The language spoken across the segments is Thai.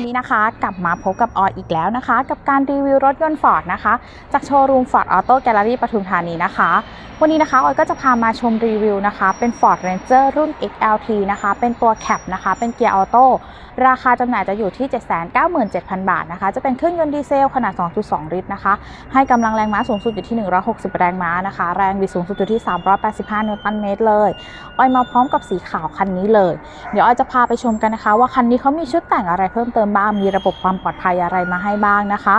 วันนี้นะคะ กลับมาพบกับออยอีกแล้วนะคะ กับการรีวิวรถยนต์ฟอร์ดนะคะ จากโชว์รูม Ford Auto Gallery ปทุมธานีนะคะ วันนี้นะคะออยก็จะพามาชมรีวิวนะคะ เป็น Ford Ranger รุ่น XLT นะคะ เป็นตัวแคปนะคะ เป็นเกียร์ออโต้ราคาจำหน่ายจะอยู่ที่ 797,000 บาทนะคะ จะเป็นเครื่องยนต์ดีเซลขนาด 2.2 ลิตรนะคะ ให้กำลังแรงม้าสูงสุดอยู่ที่ 160 แรงม้านะคะ แรงบิดสูงสุดอยู่ที่ 385 นิวตันเมตรเลยออยมาพร้อมกับสีขาวคันนี้เลย เดี๋ยวออยจะพาไปชมกันนะคะ ว่าคันนี้เขามีชุดแต่งอะไรเพิ่มเติมบ้าง มีระบบความปลอดภัยอะไรมาให้บ้างนะคะ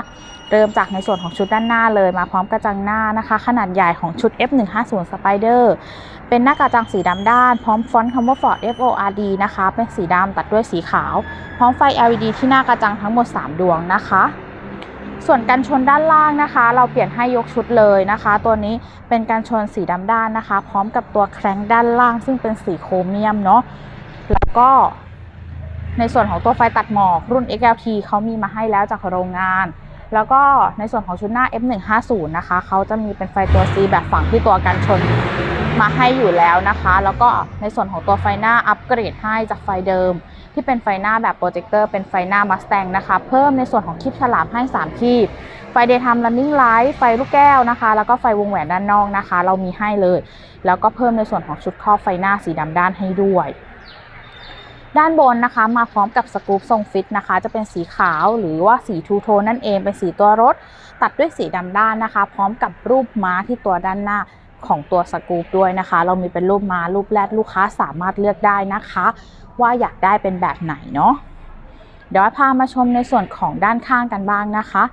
เริ่มจากในส่วนของชุดด้านหน้าเลยมาพร้อมกระจังหน้านะคะ ขนาดใหญ่ของชุด F150 Spider เป็นหน้ากระจังสีดำด้าน พร้อมฟอนต์คำว่า Ford FORD นะคะ เป็นสีดำตัดด้วยสีขาว พร้อมไฟ LED ที่หน้ากระจังทั้งหมด 3 ดวงนะคะส่วนกันชนด้านล่างนะคะ เราเปลี่ยนให้ยกชุดเลยนะคะ ตัวนี้เป็นการชนสีดำด้านนะคะ พร้อมกับตัวแครงด้านล่าง ซึ่งเป็นสีโครเมียมเนาะแล้วก็ ในส่วนของตัวไฟตัดหมอกรุ่น XLT เขามีมาให้แล้วจากโรงงาน แล้วก็ในส่วนของชุดหน้า F150 นะคะเขาจะมีเป็นไฟตัว C แบบฝั่งที่ตัวกันชนมาให้อยู่แล้วนะคะ แล้วก็ในส่วนของตัวไฟหน้าอัปเกรดให้จากไฟเดิม ที่เป็นไฟหน้าแบบโปรเจคเตอร์เป็นไฟหน้า Mustang นะคะ เพิ่มในส่วนของคลิปฉลามให้ 3คลิปไฟ Daytime Running Light ไฟลูกแก้วนะคะ แล้วก็ไฟวงแหวนด้านนอกนะคะ เรามีให้เลย แล้วก็เพิ่มในส่วนของชุดครอบไฟหน้าสีดำด้านให้ด้วย ด้านบนนะคะมาพร้อมกับสกู๊ปทรงฟิตนะคะ จะเป็นสีขาวหรือว่าสีทูโทนนั่นเองเป็นสีตัวรถ ตัดด้วยสีดำด้านนะคะ พร้อมกับรูปม้าที่ตัวด้านหน้าของตัวสกู๊ปด้วยนะคะ เรามีเป็นรูปม้ารูปแรดลูกค้าสามารถเลือกได้นะคะ ว่าอยากได้เป็นแบบไหนเนาะเดี๋ยวพามาชมในส่วนของด้านข้างกันบ้างนะคะ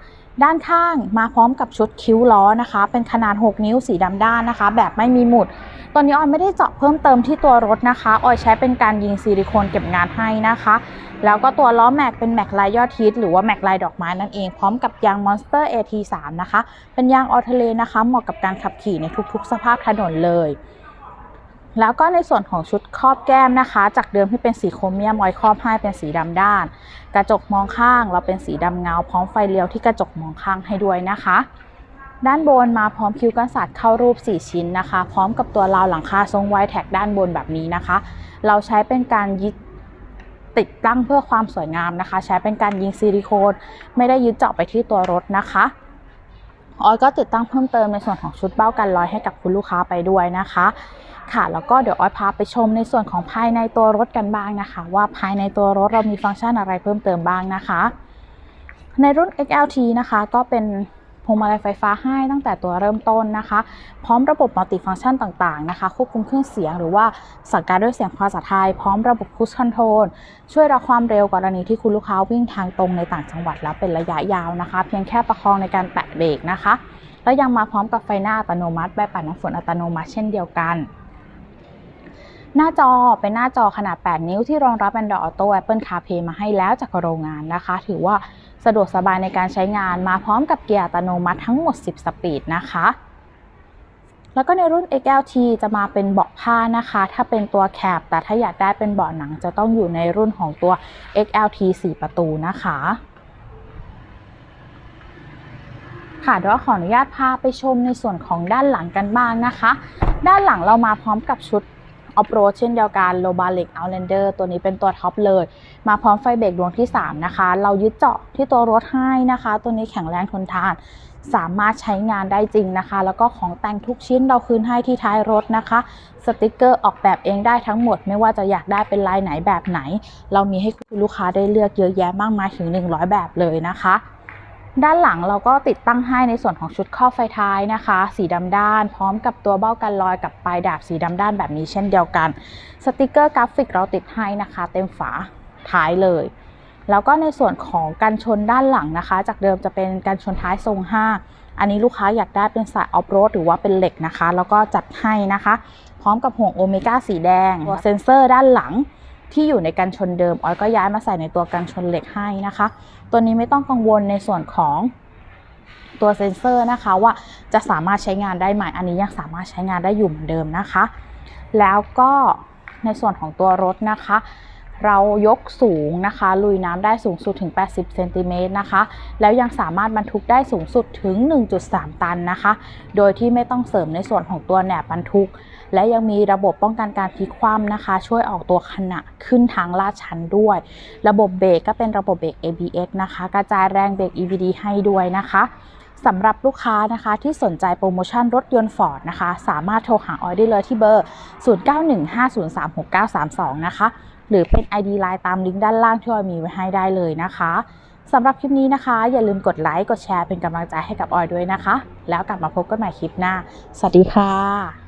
ด้านข้างมาพร้อมกับชุดคิ้วล้อนะคะ เป็นขนาด 6 นิ้วสีดำด้านนะคะ แบบไม่มีหมุด ตัวนี้ออยไม่ได้เจาะเพิ่มเติมที่ตัวรถนะคะ ออยใช้เป็นการยิงซิลิโคนเก็บงานให้นะคะ แล้วก็ตัวล้อแม็กเป็นแม็กลายยอดฮิตหรือว่าแม็กลายดอกไม้นั่นเอง พร้อมกับยาง Monster AT3 นะคะ เป็นยางออทะเลนะคะ เหมาะกับการขับขี่ในทุกๆ สภาพถนนเลย แล้วก็ในส่วนของชุดครอบแก้มนะคะ จากเดิมที่เป็นสีโครเมียมออยครอบให้เป็นสีดำด้าน กระจกมองข้างเราเป็นสีดำเงา พร้อมไฟเลี้ยวที่กระจกมองข้างให้ด้วยนะคะ ด้านบนมาพร้อมคิ้วกันศาสตร์เข้ารูป 4 ชิ้นนะคะ พร้อมกับตัวราวหลังคาทรงไวแท็กด้านบนแบบนี้นะคะ เราใช้เป็นการยึดติดตั้งเพื่อความสวยงามนะคะ ใช้เป็นการยิงซิลิโคนไม่ได้ยึดเจาะไปที่ตัวรถนะคะออยก็ติดตั้งเพิ่มเติมในส่วนของชุดเบ้ากันรอยให้กับคุณลูกค้าไปด้วยนะคะ ค่ะ แล้วก็เดี๋ยวอ้อยพาไปชมในส่วนของภายในตัวรถกันบ้างนะคะ ว่าภายในตัวรถเรามีฟังก์ชันอะไรเพิ่มเติมบ้างนะคะ ในรุ่น XLT นะคะก็เป็นพวงมาลัยไฟฟ้าให้ตั้งแต่ตัวเริ่มต้นนะคะ พร้อมระบบมัลติฟังก์ชันต่างๆนะคะ ควบคุมเครื่องเสียงหรือว่าสั่งการด้วยเสียงภาษาไทย พร้อมระบบพุชคอนโทรลช่วยรับความเร็วกรณีที่คุณลูกค้าวิ่งทางตรงในต่างจังหวัดแล้วเป็นระยะยาวนะคะ เพียงแค่ประคองในการแตะเบรกนะคะ แล้วยังมาพร้อมกับไฟหน้าอัตโนมัติแบบปัดน้ำฝนอัตโนมัติเช่นเดียวกัน หน้าจอเป็นหน้าจอขนาด 8 นิ้วที่รองรับ Android Auto Apple CarPlay มาให้แล้วจากโรงงานนะคะ ถือว่าสะดวกสบายในการใช้งานมาพร้อมกับเกียร์อัตโนมัติทั้งหมด 10 สปีดนะคะแล้วก็ในรุ่น XLT จะมาเป็นเบาะผ้านะคะ ถ้าเป็นตัวแคบ แต่ถ้าอยากได้เป็นเบาะหนังจะต้องอยู่ในรุ่นของตัว XLT 4 ประตูนะคะ ค่ะเดี๋ยวขออนุญาตพาไปชมในส่วนของด้านหลังกันบ้างนะคะ ด้านหลังเรามาพร้อมกับชุด ออฟโรดเช่นเดียวกันโลบาเล็กเอาเลนเดอร์ตัวนี้เป็นตัวท็อปเลย มาพร้อมไฟเบรกดวงที่ 3 นะคะ เรายึดเจาะที่ตัวรถให้นะคะ ตัวนี้แข็งแรงทนทานสามารถใช้งานได้จริงนะคะ แล้วก็ของแต่งทุกชิ้นเราคืนให้ที่ท้ายรถนะคะ สติกเกอร์ออกแบบเองได้ทั้งหมด ไม่ว่าจะอยากได้เป็นลายไหนแบบไหน เรามีให้คุณลูกค้าได้เลือกเยอะแยะมากมายถึง 100 แบบเลยนะคะ ด้านหลังเราก็ติดตั้งให้ในส่วนของชุดครอไฟท้ายนะคะ สีดำด้าน พร้อมกับตัวเบ้ากันรอยกับปลายดาบสีดำด้านแบบนี้เช่นเดียวกัน สติกเกอร์กราฟิกเราติดให้นะคะ เต็มฝาท้ายเลย แล้วก็ในส่วนของกันชนด้านหลังนะคะ จากเดิมจะเป็นกันชนท้ายทรง 5 อันนี้ลูกค้าอยากได้เป็นสายออฟโรดหรือว่าเป็นเหล็กนะคะ แล้วก็จัดให้นะคะ พร้อมกับห่วงโอเมก้าสีแดงตัวเซ็นเซอร์ด้านหลัง ที่อยู่ในกันชนเดิมออยก็ย้ายมาใส่ในตัวกันชนเหล็กให้นะคะ ตัวนี้ไม่ต้องกังวลในส่วนของตัวเซ็นเซอร์นะคะว่าจะสามารถใช้งานได้ไหมอันนี้ยังสามารถใช้งานได้อยู่เหมือนเดิมนะคะ แล้วก็ในส่วนของตัวรถนะคะ เรายกสูงนะคะ ลุยน้ำได้สูงสุดถึง 80เซนติเมตรนะคะ แล้วยังสามารถบรรทุกได้สูงสุดถึง 1.3 ตันนะคะ โดยที่ไม่ต้องเสริมในส่วนของตัวแหนบบรรทุก และยังมีระบบป้องกันการพลิกคว่ำนะคะ ช่วยออกตัวขณะขึ้นทางลาดชันด้วย ระบบเบรกก็เป็นระบบเบรก ABS นะคะ กระจายแรงเบรก EBD ให้ด้วยนะคะสำหรับลูกค้านะคะที่สนใจโปรโมชั่นรถยนต์ Ford นะคะ สามารถโทรหาออยได้เลยที่เบอร์ 0915036932 นะคะ หรือเป็น ID Line ตามลิงก์ด้านล่างที่ออยมีไว้ให้ได้เลยนะคะสำหรับคลิปนี้นะคะ อย่าลืมกดไลค์กดแชร์เป็นกำลังใจให้กับออยด้วยนะคะ แล้วกลับมาพบกันใหม่คลิปหน้า สวัสดีค่ะ